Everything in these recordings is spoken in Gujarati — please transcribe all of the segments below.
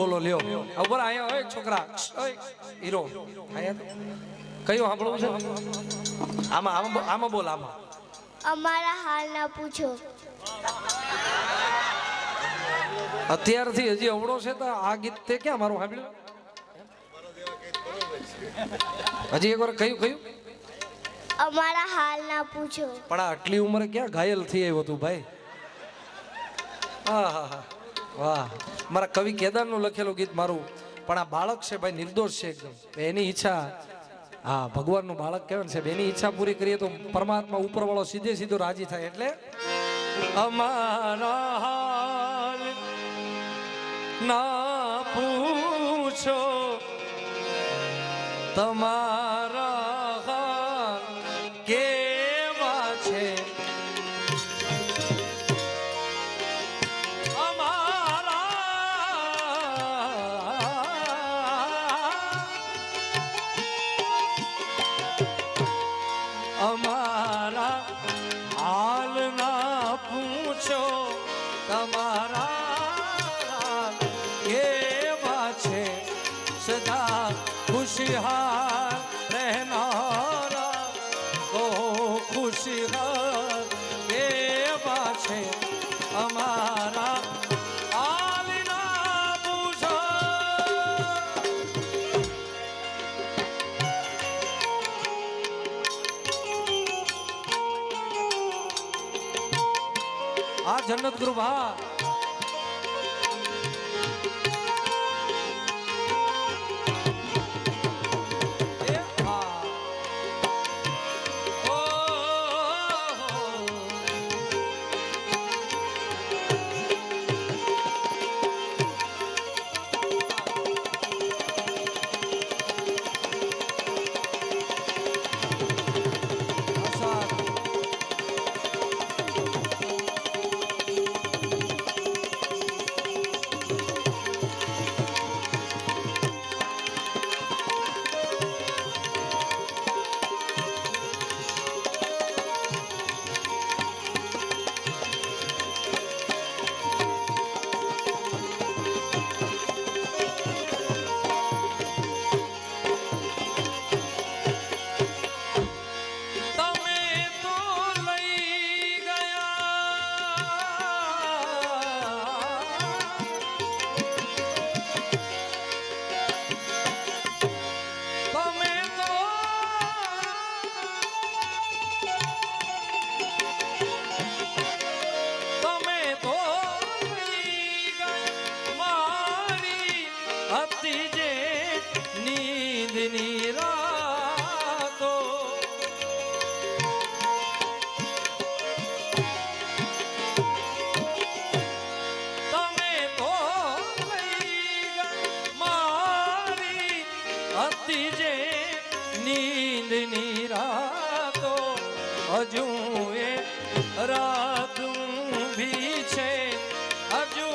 બોલો લ્યો. ઉપર આયા હોય છોકરા. હીરો. કયું સાંભળવું છે? આમાં આમાં આમાં બોલ આમાં. અમારા હાલ ના પૂછો. અત્યારથી હજી અવળો છે તો આ ગીત તે ક્યાં મારું સાંભળ્યું? હજી એકવાર કયું કયું? અમારા હાલ ના પૂછો. પણ આટલી ઉંમરે ક્યાં ઘાયલ થઈ આવ્યો તું ભાઈ? આહાહા. વાહ. મારા કવિ કેદારનું લખેલું ગીત મારું, પણ આ બાળક છે ભાઈ, નિર્દોષ છે એકદમ. એની ઈચ્છા, હા, ભગવાનનું બાળક કહેવાય સાહેબ, એની ઈચ્છા પૂરી કરીએ તો પરમાત્મા ઉપરવાળો સીધે સીધો રાજી થાય એટલે અમારા હાલ ના પૂછો તમારા પૂછો તમારા કેવા છે સદા ખુશહાલ રહેનારા. ઓ ખુશહાલ કેવા છે આ જન્નત ગ્રુપ હા હતી જે નીંદની રાતો, હજુ એ રાત ભી છે. હજુ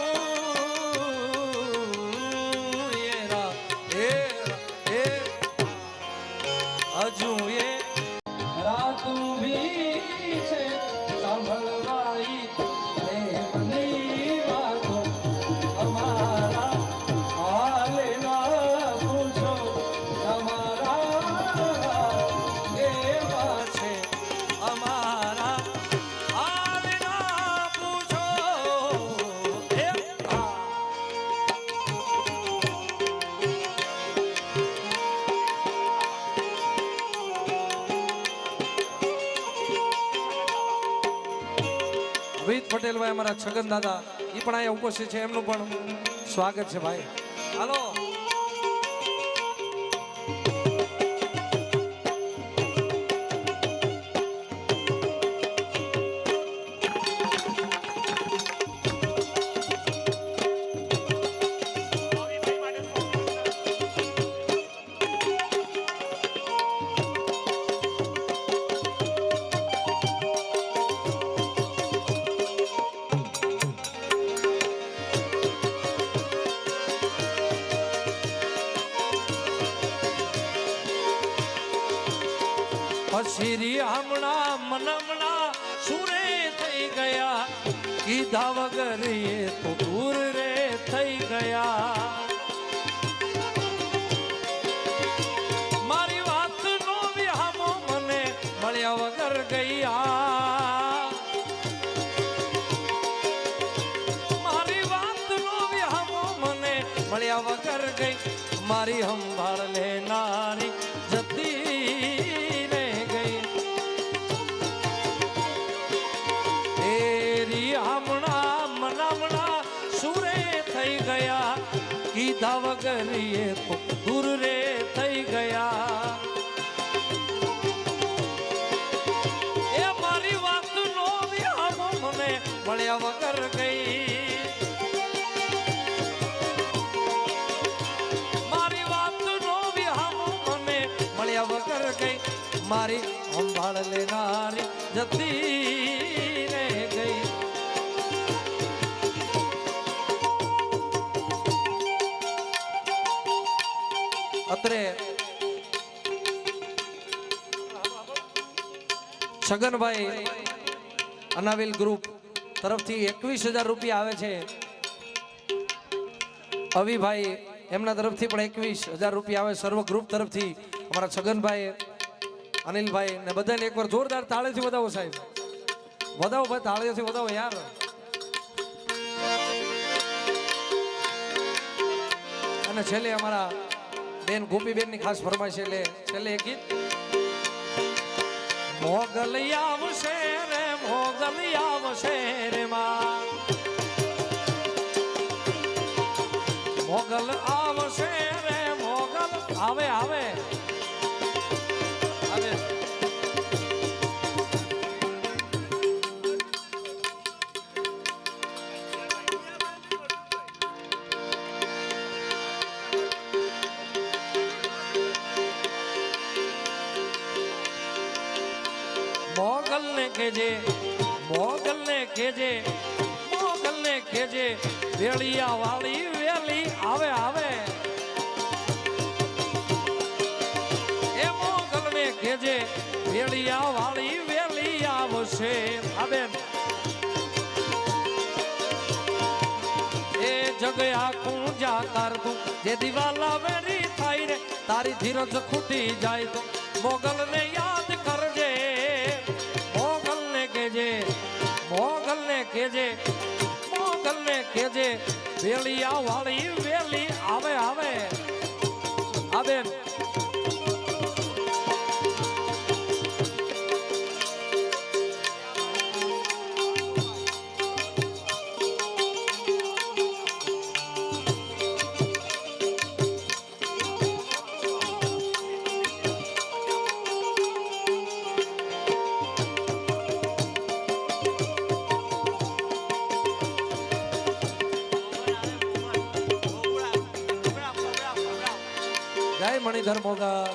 હજુ એ રાત ભી છે. વિત પટેલ ભાઈ, અમારા છગન દાદા એ પણ અહીંયા ઉપસ્થિત છે, એમનું પણ સ્વાગત છે ભાઈ. હાલો. શિરી હમણાં મનમણા સુરે થઈ ગયા. કીધા વગર એ તો દૂર રે થઈ ગયા. મારી વાત નો વિહામો મને મળ્યા વગર ગયા. મારી વાત નો વિહામો મને મળ્યા વગર ગઈ. મારી હંભાળ લેના કીધા વગર એ તો દૂર રે થઈ ગયા। એ મારી વાત નો વિહામો મને મળ્યા વગર ગઈ। મારી વાત નો વિહામો મને મળ્યા વગર ગઈ। મારી સંભાળ લેનારી જતી। અત્રે છગનભાઈ અનાવિલ ગ્રુપ તરફથી એકવીસ હજાર રૂપિયા આવે છે. અવિભાઈ એમના તરફથી પણ એકવીસ હજાર રૂપિયા આવે સર્વ ગ્રુપ તરફથી. અમારા છગનભાઈ, અનિલભાઈ ને બધાને એકવાર જોરદાર તાળેથી વધાવો સાહેબ. વધાવો ભાઈ, તાળીઓથી વધાવો યાર. અને છેલ્લે અમારા બેન ગોપીબેનની ખાસ ફરમાઈશ એટલે છેલ્લે એક ગીત. મોગલ આવશે રે, મોગલ આવશે રે માં. મોગલ આવશે રે, મોગલ. આવે આવે આવે. કેજે વેળિયા વાળી વેલી. આવે આવે. એ મોગલને કેજે વેળિયા વાળી વેલી આવશે. આવે એ જગ આખું જા કરતું જે દિવાલા વેરી થાય રે તારી ધીરજ ખૂટી જાય તો. મોગલ ને યાદ કેજે વેલિયા વાળી મણિધર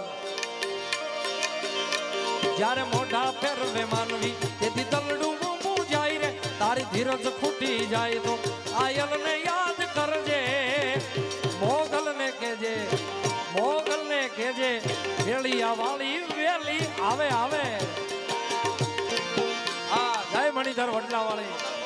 જ્યારે મોઢા ફેરવે માનવી, તેથી તલડું ઊંઘું જાય રે, તારી ધીરજ ખૂટી જાય તો આયલ ને યાદ કરજે મોગલ ને કેજે મોગલ ને કેજે વેળિયા વાળી વેલી, આવે આવે. આ જય મણિધર વડલા વાળી